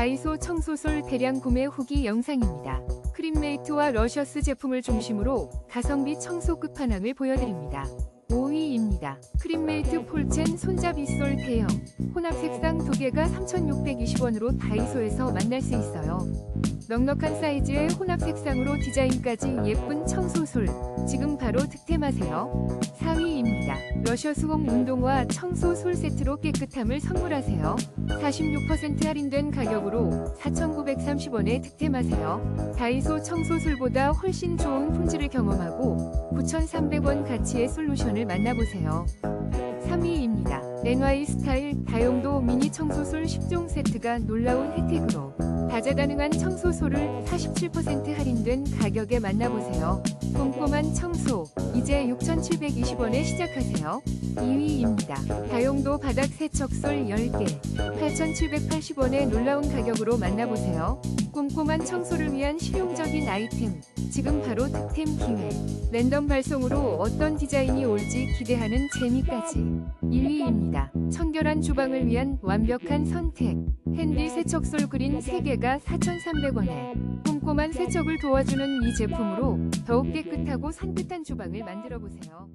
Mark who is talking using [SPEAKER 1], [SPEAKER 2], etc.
[SPEAKER 1] 다이소 청소솔 대량 구매 후기 영상입니다. 크림메이트와 러셔스 제품을 중심으로 가성비 청소 끝판왕을 보여드립니다. 5위입니다. 크림메이트 폴첸 손잡이솔 대형 혼합 색상 2개가 3,620원으로 다이소에서 만날 수 있어요. 넉넉한 사이즈의 혼합 색상으로 디자인까지 예쁜 청소솔 지금 바로 득템하세요. 4위입니다. 러셔 수공 운동화 청소 솔 세트로 깨끗함을 선물하세요. 46% 할인된 가격으로 4,930원에 득템하세요. 다이소 청소술보다 훨씬 좋은 품질을 경험하고 9,300원 가치의 솔루션을 만나보세요. 3위입니다. NY 스타일 다용도 미니 청소솔 10종 세트가 놀라운 혜택으로 다재다능한 청소솔을 47% 할인된 가격에 만나보세요. 꼼꼼한 청소 이제 6,720원에 시작하세요. 2위입니다. 다용도 바닥 세척솔 10개 8,780원의 놀라운 가격으로 만나보세요. 꼼꼼한 청소를 위한 실용적인 아이템 지금 바로 득템 기회 랜덤 발송으로 어떤 디자인이 올지 기대하는 재미까지 1위입니다. 청결한 주방을 위한 완벽한 선택 핸디 세척솔 그린 3개가 4,300원에 꼼꼼한 세척을 도와주는 이 제품으로 더욱 깨끗하고 산뜻한 주방을 만들어 보세요.